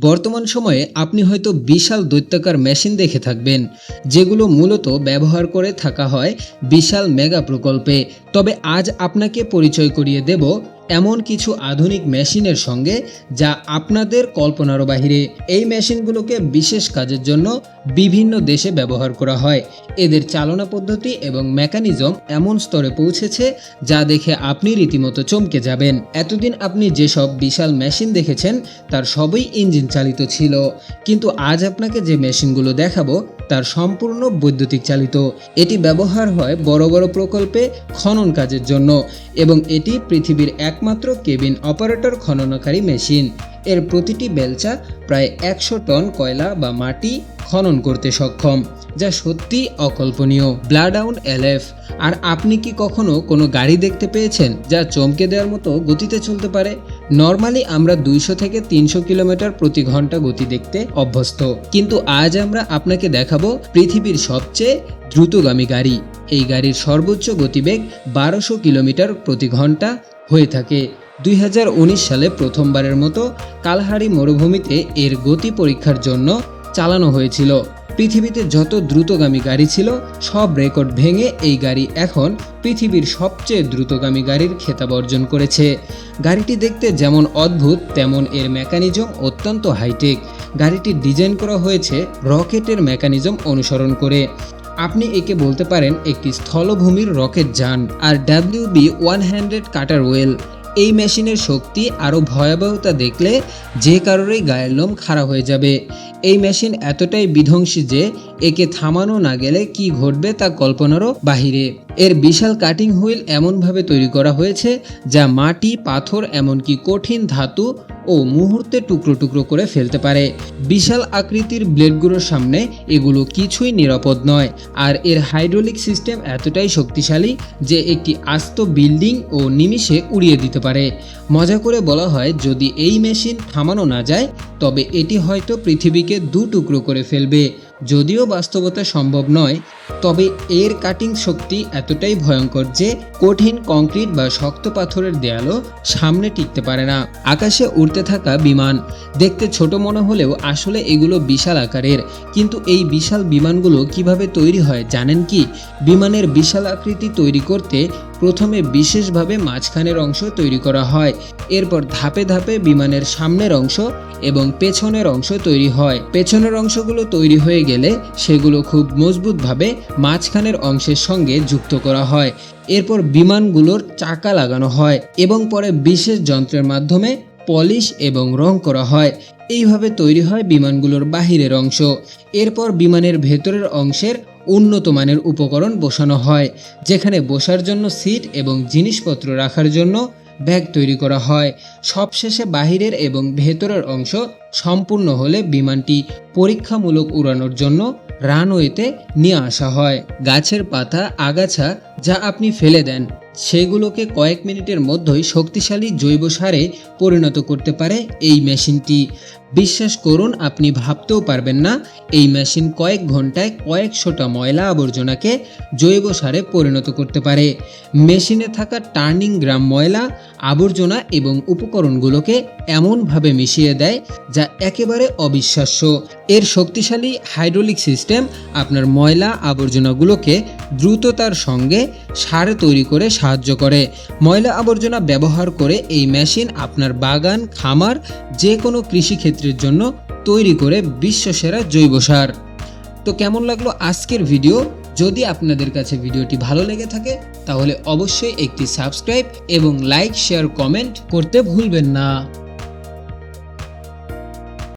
বর্তমান সময়ে আপনি হয়তো বিশাল দৈত্যাকার মেশিন দেখে থাকবেন, যেগুলো মূলত ব্যবহার করে থাকা হয় বিশাল মেগা প্রকল্পে। তবে আজ আপনাকে পরিচয় করিয়ে দেব এমন কিছু আধুনিক মেশিনের সঙ্গে যা আপনাদের কল্পনারও বাহিরে। এই মেশিনগুলোকে বিশেষ কাজের জন্য বিভিন্ন দেশে ব্যবহার করা হয়। এদের চালনা পদ্ধতি এবং মেকানিজম এমন স্তরে পৌঁছেছে যা দেখে আপনি রীতিমতো চমকে যাবেন। এতদিন আপনি যেসব বিশাল মেশিন দেখেছেন, তার সবই ইঞ্জিন চালিত ছিল। কিন্তু আজ আপনাকে যে মেশিনগুলো দেখাবো তার সম্পূর্ণ বৈদ্যুতিক চালিত। এটি ব্যবহার হয় বড় বড় প্রকল্পে খনন কাজের জন্য এবং এটি পৃথিবীর একমাত্র কেবিন অপারেটর খননকারী মেশিন। এর প্রতিটি বেলচা প্রায় একশো টন কয়লা বা মাটি খনন করতে সক্ষম। যা সত্যি অকল্পনীয়। ব্লাডাউন এলএফ আর আপনি কি কখনো কোনো গাড়ি দেখতে পেয়েছেন যা চমকে দেওয়ার মতো গতিতে চলতে পারে? নর্মালি আমরা দুইশো থেকে তিনশো কিলোমিটার প্রতি ঘণ্টা গতি দেখতে অভ্যস্ত। কিন্তু আজ আমরা আপনাকে দেখাবো পৃথিবীর সবচেয়ে দ্রুতগামী গাড়ি। এই গাড়ির সর্বোচ্চ গতিবেগ বারোশো কিলোমিটার প্রতি ঘণ্টা হয়ে থাকে। দুই হাজার উনিশ সালে প্রথমবারের মতো কালহারি মরুভূমিতে এর গতি পরীক্ষার জন্য চালানো হয়েছিল। পৃথিবীতে যত দ্রুতগামী গাড়ি ছিল, সব রেকর্ড ভেঙে এই গাড়ি এখন পৃথিবীর সবচেয়ে দ্রুতগামী গাড়ির খেতাব অর্জন করেছে। গাড়িটি দেখতে যেমন অদ্ভুত, তেমন এর মেকানিজম অত্যন্ত হাইটেক। গাড়িটি ডিজাইন করা হয়েছে রকেটের মেকানিজম অনুসরণ করে। আপনি একে বলতে পারেন একটি স্থলভূমির রকেট যান, আর W B one hundred cutter wheel. এই মেশিনের শক্তি আরও ভয়াবহতা দেখলে যে কারোরই গায়ের লোম খাড়া হয়ে যাবে। এই মেশিন এতটাই বিধ্বংসী যে একে থামানো না গেলে কি ঘটবে তা কল্পনারও বাহিরে। এর বিশাল কাটিং হুইল এমনভাবে তৈরি করা হয়েছে যা মাটি, পাথর, এমনকি কঠিন ধাতু ও মুহূর্তে টুকরো টুকরো করে ফেলতে পারে। বিশাল আকৃতির ব্লেডগুলোর সামনে এগুলো কিছুই নিরাপদ নয়, আর এর হাইড্রোলিক সিস্টেম এতটাই শক্তিশালী যে একটি আস্ত বিল্ডিং ও নিমিষে উড়িয়ে দিতে পারে। মজা করে বলা হয়, যদি এই মেশিন থামানো না যায়, তবে এটি হয়তো পৃথিবীকে দু টুকরো করে ফেলবে। যদিও বাস্তবতা সম্ভব নয় তবে এর কাটিং শক্তি এতটাই ভয়ঙ্কর যে কঠিন কংক্রিট বা শক্ত পাথরের দেয়ালও সামনে টিকতে পারে না। আকাশে উড়তে থাকা বিমান। দেখতে ছোট মনে হলেও আসলে এগুলো বিশাল আকারের। কিন্তু এই বিশাল বিমানগুলো কীভাবে তৈরি হয় জানেন কি? বিমানের বিশাল আকৃতি তৈরি করতে প্রথমে বিশেষভাবে মাঝখানের অংশ তৈরি করা হয়। এরপর ধাপে ধাপে বিমানের সামনের অংশ এবং পেছনের অংশ তৈরি হয়। পেছনের অংশগুলো তৈরি হয়ে গেলে সেগুলো খুব মজবুতভাবে মাঝখানের অংশের সঙ্গে যুক্ত করা হয়। এরপর বিমানগুলোর চাকা লাগানো হয় এবং পরে বিশেষ যন্ত্রের মাধ্যমে পলিশ এবং রং করা হয়। এইভাবে তৈরি হয় বিমানগুলোর বাহিরের অংশ। এরপর বিমানের ভেতরের অংশের উন্নত মানের উপকরণ বসানো হয়, যেখানে বসার জন্য সিট এবং জিনিসপত্র রাখার জন্য ব্যাগ তৈরি করা হয়। সবশেষে বাহিরের এবং ভেতরের অংশ সম্পূর্ণ হলে বিমানটি পরীক্ষামূলক উড়ানোর জন্য রানওয়েতে নিয়ে আসা হয়। গাছের পাতা, আগাছা যা আপনি ফেলে দেন সেগুলোকে কয়েক মিনিটের মধ্যেই শক্তিশালী জৈব সারে পরিণত করতে পারে এই মেশিনটি। বিশ্বাস করুন, আপনি ভাবতেও পারবেন না, এই মেশিন কয়েক ঘন্টায় কয়েকশোটা ময়লা আবর্জনাকে জৈব সারে পরিণত করতে পারে। মেশিনে থাকা টার্নিং গ্রাম ময়লা, আবর্জনা এবং উপকরণগুলোকে এমনভাবে মিশিয়ে দেয় যা একেবারে অবিশ্বাস্য। এর শক্তিশালী হাইড্রোলিক সিস্টেম আপনার ময়লা আবর্জনাগুলোকে দ্রুততার সঙ্গে সার তৈরি করে সাহায্য করে। ময়লা আবর্জনা ব্যবহার করে এই মেশিন আপনার বাগান, খামার যে কোনো কৃষিক্ষেত্রের জন্য তৈরি করে বিশ্বসেরা জৈব সার। তো কেমন লাগল আজকের ভিডিও? যদি আপনাদের কাছে ভিডিওটি ভালো লেগে থাকে, তাহলে অবশ্যই একটি সাবস্ক্রাইব এবং লাইক, শেয়ার, কমেন্ট করতে ভুলবেন না।